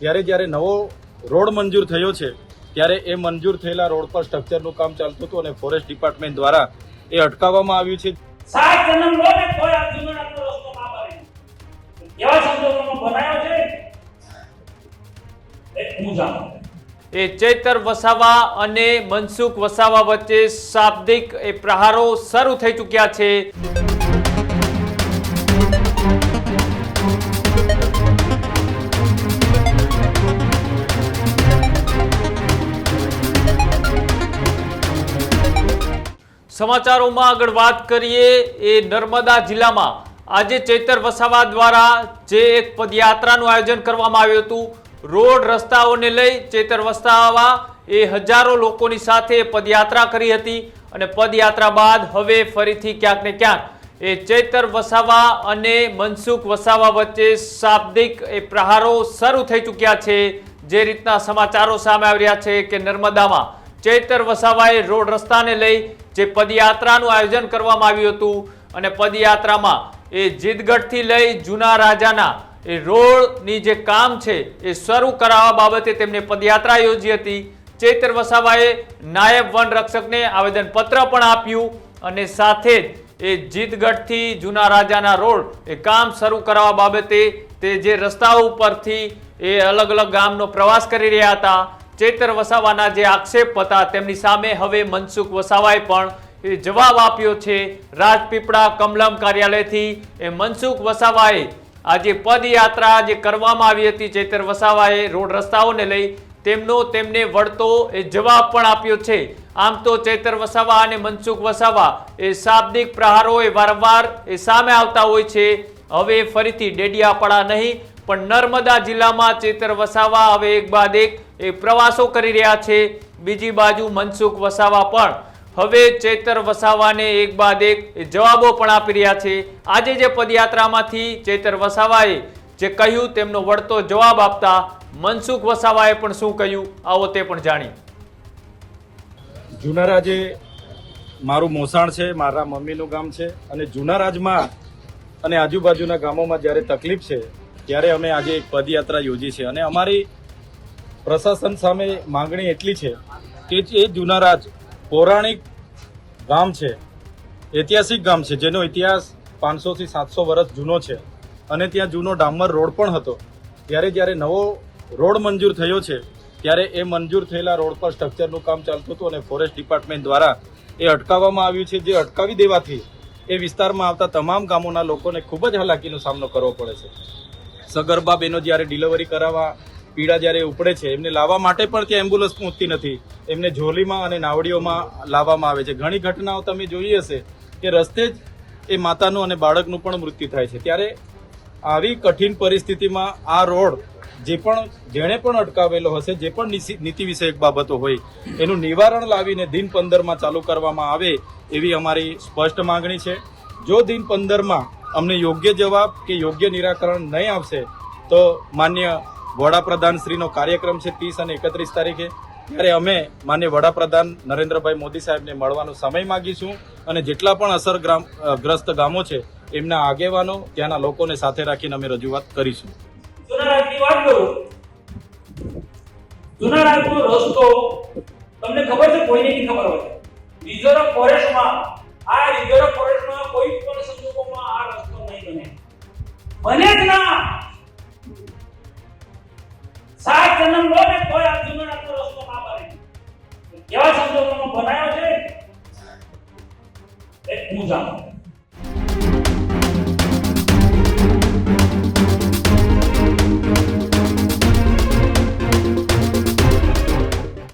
ત્યારે જ્યારે નવો રોડ મંજૂર થયો છે ત્યારે એ મંજૂર થયેલા રોડ પર સ્ટ્રક્ચરનું કામ ચાલતું હતું અને ફોરેસ્ટ ડિપાર્ટમેન્ટ દ્વારા એ અટકાવવામાં આવ્યું છે. સાત જન્મ લો ને તોય આ જીવનનો રસ્તો ના બને એવા સંજોગોમાં બનાવ્યો છે? એક હું જાણું એ ચૈતર વસાવા અને મનસુખ વસાવા વચ્ચે શાબ્દિક એ પ્રહારો શરૂ થઈ ચૂક્યા છે. સમાચારોમાં આગળ વાત કરીએ એ નર્મદા જિલ્લામાં આજે ચૈતર વસાવા દ્વારા જે એક પદયાત્રાનું આયોજન કરવામાં આવ્યું હતું, રોડ રસ્તાઓને લઈ ચૈતર વસાવા એ હજારો લોકોની સાથે પદયાત્રા કરી હતી અને પદયાત્રા બાદ હવે ફરીથી ક્યાંક ને ક્યાંક એ ચૈતર વસાવા અને મનસુખ વસાવા વચ્ચે શાબ્દિક એ પ્રહારો શરૂ થઈ ચૂક્યા છે. જે રીતના સમાચારો સામે આવી રહ્યા છે કે નર્મદામાં ચૈતર વસાવાએ રોડ રસ્તાને લઈ જે પદયાત્રાનું આયોજન કરવામાં આવ્યું હતું અને પદયાત્રામાં એ જીતગઢથી લઈ જૂના રાજાના એ રોડની જે કામ છે એ શરૂ કરાવવા બાબતે તેમને પદયાત્રા યોજી હતી. ચૈતર વસાવાએ નાયબ વન રક્ષકને આવેદનપત્ર પણ આપ્યું અને સાથે જ એ જીતગઢથી જૂના રાજાના રોડ એ કામ શરૂ કરાવવા બાબતે તે જે રસ્તાઓ ઉપરથી એ અલગ અલગ ગામનો પ્રવાસ કરી રહ્યા હતા. ચૈતર વસાવાના જે આક્ષેપ હતા, તેમની સામે હવે મનસુખ વસાવાએ પણ જવાબ આપ્યો છે. રાજપીપળા કમલમ કાર્યાલયથી એ મનસુખ વસાવાએ આજે પદયાત્રા જે કરવામાં આવી હતી, ચેતર વસાવાએ રોડ રસ્તાઓને લઈ, તેમનો તેમને વળતો એ જવાબ પણ આપ્યો છે. આમ તો ચેતર વસાવા અને મનસુખ વસાવા એ શાબ્દિક પ્રહારો એ વારંવાર એ સામે આવતા હોય છે. હવે ફરીથી ડેડિયાપાડા નહીં પણ નર્મદા જિલ્લામાં ચેતર વસાવા હવે એક બાદ એક એ પ્રવાસો કરી રહ્યા છે. બીજી બાજુ મનસુખ વસાવા પણ હવે ચેતર વસાવાને એક બાદ એક જવાબો પણ આપી રહ્યા છે. આજે જે પદયાત્રામાંથી ચેતર વસાવાએ જે કહ્યું તેમનો વળતો જવાબ આપતા મનસુખ વસાવાએ પણ શું કહ્યું? આવો તે પણ જાણી જૂના રાજે મારું મોસાણ છે, મારા મમ્મીનું ગામ છે અને જુનારાજમાં અને આજુબાજુના ગામોમાં જ્યારે તકલીફ છે ત્યારે અમે આજે એક પદયાત્રા યોજી છે અને અમારી પ્રશાસન સામે માંગણી એટલી છે કે જે જૂના રાજ પૌરાણિક ગામ છે, ઐતિહાસિક ગામ છે, જેનો ઇતિહાસ પાંચસોથી સાતસો વર્ષ જૂનો છે અને ત્યાં જૂનો ડામર રોડ પણ હતો. ત્યારે જ્યારે નવો રોડ મંજૂર થયો છે, ત્યારે એ મંજૂર થયેલા રોડ પર સ્ટ્રક્ચરનું કામ ચાલતું હતું અને ફોરેસ્ટ ડિપાર્ટમેન્ટ દ્વારા એ અટકાવવામાં આવ્યું છે. જે અટકાવી દેવાથી એ વિસ્તારમાં આવતા તમામ ગામોના લોકોને ખૂબ જ હાલાકીનો સામનો કરવો પડે છે. સગર્ભા બહેનો જ્યારે ડિલિવરી કરાવવા પીડા જ્યારે ઉપડે છે, એમને લાવવા માટે પણ ત્યાં એમ્બ્યુલન્સ પહોંચતી નથી. એમને ઝોલીમાં અને નાવડીઓમાં લાવવામાં આવે છે. ઘણી ઘટનાઓ તમે જોઈ હશે કે રસ્તે જ એ માતાનું અને બાળકનું પણ મૃત્યુ થાય છે. ત્યારે આવી કઠિન પરિસ્થિતિમાં આ રોડ જે પણ જેણે પણ અટકાવેલો હશે, જે પણ નીતિ- વિષયક બાબતો હોય, એનું નિવારણ લાવીને દિન પંદરમાં ચાલુ કરવામાં આવે એવી અમારી સ્પષ્ટ માંગણી છે. જો દિન પંદરમાં અમને યોગ્ય જવાબ કે યોગ્ય નિરાકરણ નહીં આવશે, તો માન્ય વડાપ્રધાન શ્રીનો કાર્યક્રમ છે ત્રીસ અને એકત્રીસ તારીખે. ત્યારે અમે માન્ય વડાપ્રધાન નરેન્દ્રભાઈ મોદી સાહેબને મળવાનો સમય માગીશું અને જેટલા પણ અસર ગ્રામ ગ્રસ્ત ગામો છે, એમના આગેવાનો ત્યાંના લોકોને સાથે રાખીને અમે રજૂઆત કરીશું. તમને ખબર છે કોઈને ખબર હોય? રિઝર્વ ફોરેસ્ટમાં, આ રિઝર્વ ફોરેસ્ટમાં ಕೊನೆ ದಿನ